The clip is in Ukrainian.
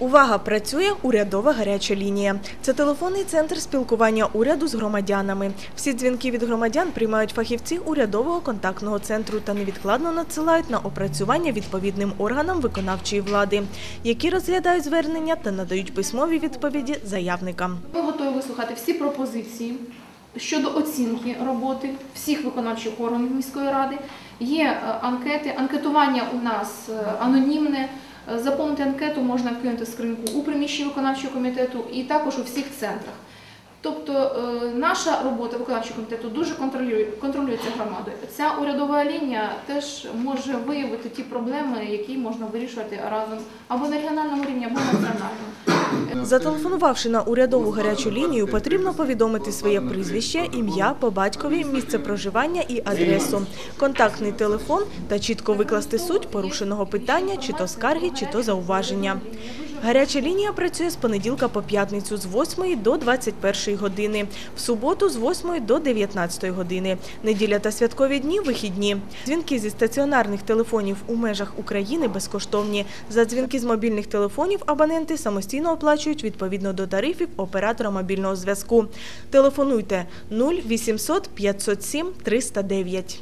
Увага! Працює урядова гаряча лінія. Це телефонний центр спілкування уряду з громадянами. Всі дзвінки від громадян приймають фахівці урядового контактного центру та невідкладно надсилають на опрацювання відповідним органам виконавчої влади, які розглядають звернення та надають письмові відповіді заявникам. Ми готові вислухати всі пропозиції щодо оцінки роботи всіх виконавчих органів міської ради. Є е, анкети. Анкетування у нас е, анонімне. Заповнити анкету можна вкинути в скриньку у приміщенні виконавчого комітету і також у всіх центрах. Тобто е, наша робота виконавчого комітету дуже контролює, контролюється громадою. Ця урядова лінія теж може виявити ті проблеми, які можна вирішувати разом або на регіональному рівні, або на національному. Зателефонувавши на урядову гарячу лінію, потрібно повідомити своє прізвище, ім'я по батькові, місце проживання і адресу, контактний телефон та чітко викласти суть порушеного питання, чи то скарги, чи то зауваження. Гаряча лінія працює з понеділка по п'ятницю з 8 до 21 години, в суботу з 8 до 19 години, неділя та святкові дні – вихідні. Дзвінки зі стаціонарних телефонів у межах України безкоштовні. За дзвінки з мобільних телефонів абоненти самостійно оплачують відповідно до тарифів оператора мобільного зв'язку. Телефонуйте 0800 507 309.